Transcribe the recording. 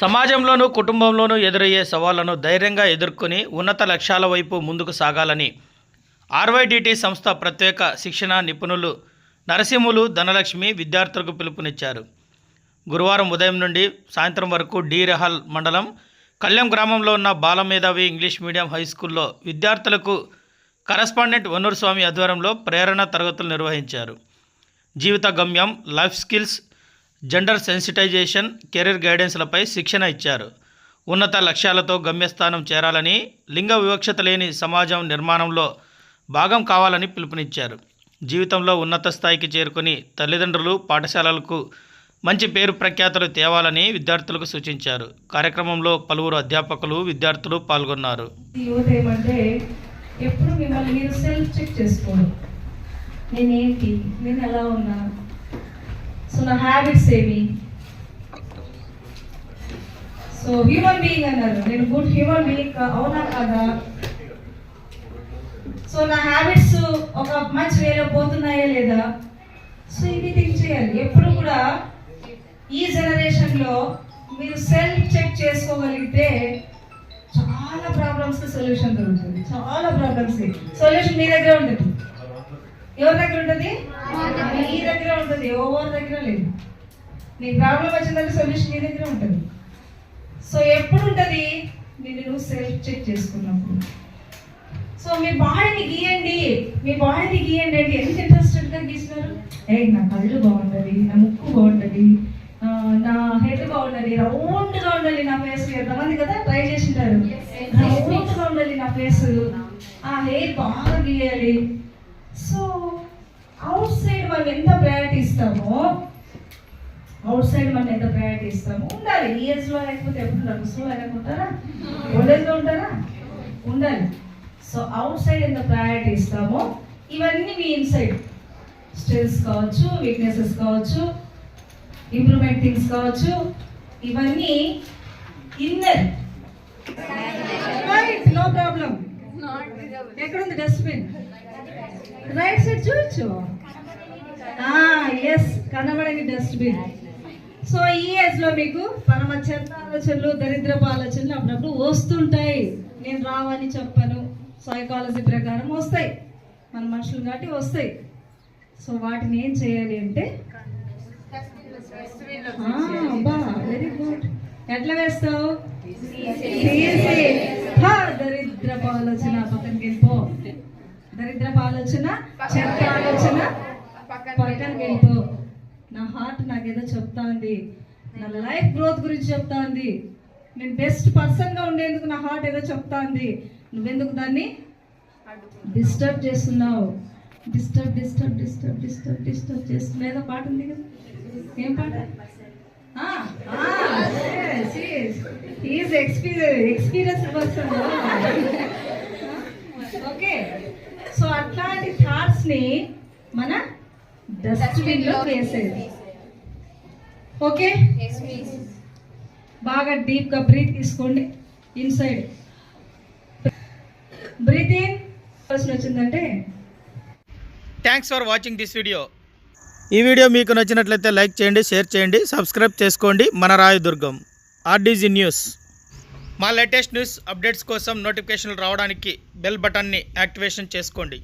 సమాజంలోనూ కుటుంబంలోనూ ఎదురయ్యే సవాళ్ళను ధైర్యంగా ఎదుర్కొని ఉన్నత లక్ష్యాల వైపు ముందుకు సాగాలని ఆర్వైడిటి సంస్థ ప్రత్యేక శిక్షణ నిపుణులు నరసింహులు ధనలక్ష్మి విద్యార్థులకు పిలుపునిచ్చారు. గురువారం ఉదయం నుండి సాయంత్రం వరకు డి రెహల్ మండలం కళ్యాం గ్రామంలో ఉన్న బాలమేధావి ఇంగ్లీష్ మీడియం హై స్కూల్లో విద్యార్థులకు కరస్పాండెంట్ వనూర్ స్వామి ఆధ్వర్యంలో ప్రేరణ తరగతులు నిర్వహించారు. జీవిత గమ్యం life skills gender sensitisation career గైడెన్స్లపై శిక్షణ ఇచ్చారు. ఉన్నత లక్ష్యాలతో గమ్యస్థానం చేరాలని లింగ వివక్షత లేని సమాజం నిర్మాణంలో భాగం కావాలని పిలుపునిచ్చారు. జీవితంలో ఉన్నత స్థాయికి చేరుకొని తల్లిదండ్రులు పాఠశాలలకు మంచి పేరు ప్రఖ్యాతలు తేవాలని విద్యార్థులకు సూచించారు. కార్యక్రమంలో పలువురు అధ్యాపకులు విద్యార్థులు పాల్గొన్నారు. యువత ఏమంటే ఎప్పుడు మిమ్మల్ని మీరు సెల్ఫ్ చెక్ చేసుకోండి నేనేంటి? నేను ఎలా ఉన్నాను సో నా హ్యాబిట్స్ ఏమి సో హ్యూమన్ బీయింగ్ అన్నారు నేను గుడ్ హ్యూమన్ బీయింగ్ అవునా కాదా? సో నా హ్యాబిట్స్ ఒక మంచి వేలో పోతున్నాయా లేదా? సో ఇది థింక్ చేయాలి. ఎప్పుడు కూడా ఈ జనరేషన్లో మీరు సెల్ఫ్ చెక్ చేసుకోగలిగితే చాలా ప్రాబ్లమ్స్కి సొల్యూషన్ దొరుకుతుంది. చాలా ప్రాబ్లమ్స్ సొల్యూషన్ మీ దగ్గర ఉంటుంది. ఎవరి దగ్గర ఉంటుంది? ఉంటుంది ఎవరి దగ్గర లేదు. నీ ప్రాబ్లం వచ్చిందంటే సొల్యూషన్ మీ దగ్గర ఉంటుంది. సో ఎప్పుడు ఉంటుంది నేను నువ్వు సెల్ఫ్ చెక్ చేసుకున్నప్పుడు. సో మీ బాడీని గీయండి మీ బాడీని గీయండి అంటే ఎంత ఇంట్రెస్టెడ్గా గీసినారు? ఏ నా కళ్ళు బాగుంటుంది నా ముక్కు బాగుంటుంది నా హెడ్ బాగుండాలి రౌండ్గా ఉండాలి నా ఫేస్ ఎంతమంది కదా ట్రై చేసింటారు. రౌండ్గా ఉండాలి నా ఫేస్ ఆ హెయిర్ బాగా గీయాలి. సో అవుట్ సైడ్ మనం ఎంత ప్రయారిటీ ఇస్తామో. అవుట్ సైడ్ మనం ఎంత ప్రయారిటీ ఇస్తామో? ఉండాలి. ఈ ఏజ్లో లేకపోతే ఎప్పుడు నడుస్తూ లేకుంటారా ఓల్డ్ ఏజ్లో ఉంటారా? ఉండాలి. సో అవుట్ సైడ్ ఎంత ప్రయారిటీ ఇస్తామో ఇవన్నీ మీ ఇన్సైడ్ స్ట్రెంగ్స్ కావచ్చు వీక్నెసెస్ కావచ్చు ఇంప్రూవ్మెంట్ థింగ్స్ కావచ్చు ఇవన్నీ ఇన్నర్ రైట్ నో ప్రాబ్లం ఎక్కడ ఉంది డస్ట్బిన్ రైట్ సైడ్ చూడొచ్చు? ఎస్ కనబడని డస్ట్బిన్ సో ఈ ఏజ్లో మీకు పరమ చెత్త ఆలోచనలు దరిద్రపు ఆలోచనలు అప్పుడప్పుడు వస్తుంటాయి. నేను రావని చెప్పను. సైకాలజీ ప్రకారం వస్తాయి. మన మనుషులు కాబట్టి వస్తాయి. సో వాటిని ఏం చేయాలి అంటే వెరీ గుడ్ ఎట్లా వేస్తావు? దరిద్రపు ఆలోచన. పక్కనకి వెళ్ళిపో దరిద్రపు ఆలోచన చెత్త ఆలోచన హార్ట్ నాకేదో చెప్తా ఉంది. నా లైఫ్ గ్రోత్ గురించి చెప్తా ఉంది. నేను బెస్ట్ పర్సన్గా ఉండేందుకు నా హార్ట్ ఏదో చెప్తా ఉంది. నువ్వెందుకు దాన్ని డిస్టర్బ్ చేస్తున్నావు? Disturb disturb disturb disturb disturb చేస్తున్నా. ఏదో పాట ఉంది కదా? ఏం పాట? Is experience experience person okay so అట్లాంటి థాట్స్ని మన డస్ట్బిన్లో వేసేది ఓకే? బాగా డీప్గా బ్రీత్ తీసుకోండి. ఇన్సైడ్. బ్రీత్ ఇన్ ప్రశ్న వచ్చిందంటే? Thanks for watching this video ఈ వీడియో మీకు నచ్చినట్లయితే లైక్ చేయండి షేర్ చేయండి సబ్స్క్రైబ్ చేసుకోండి. మన రాయదుర్గం ఆర్డీజీ న్యూస్ మా లేటెస్ట్ న్యూస్ అప్డేట్స్ కోసం నోటిఫికేషన్లు రావడానికి బెల్ బటన్ని యాక్టివేషన్ చేసుకోండి.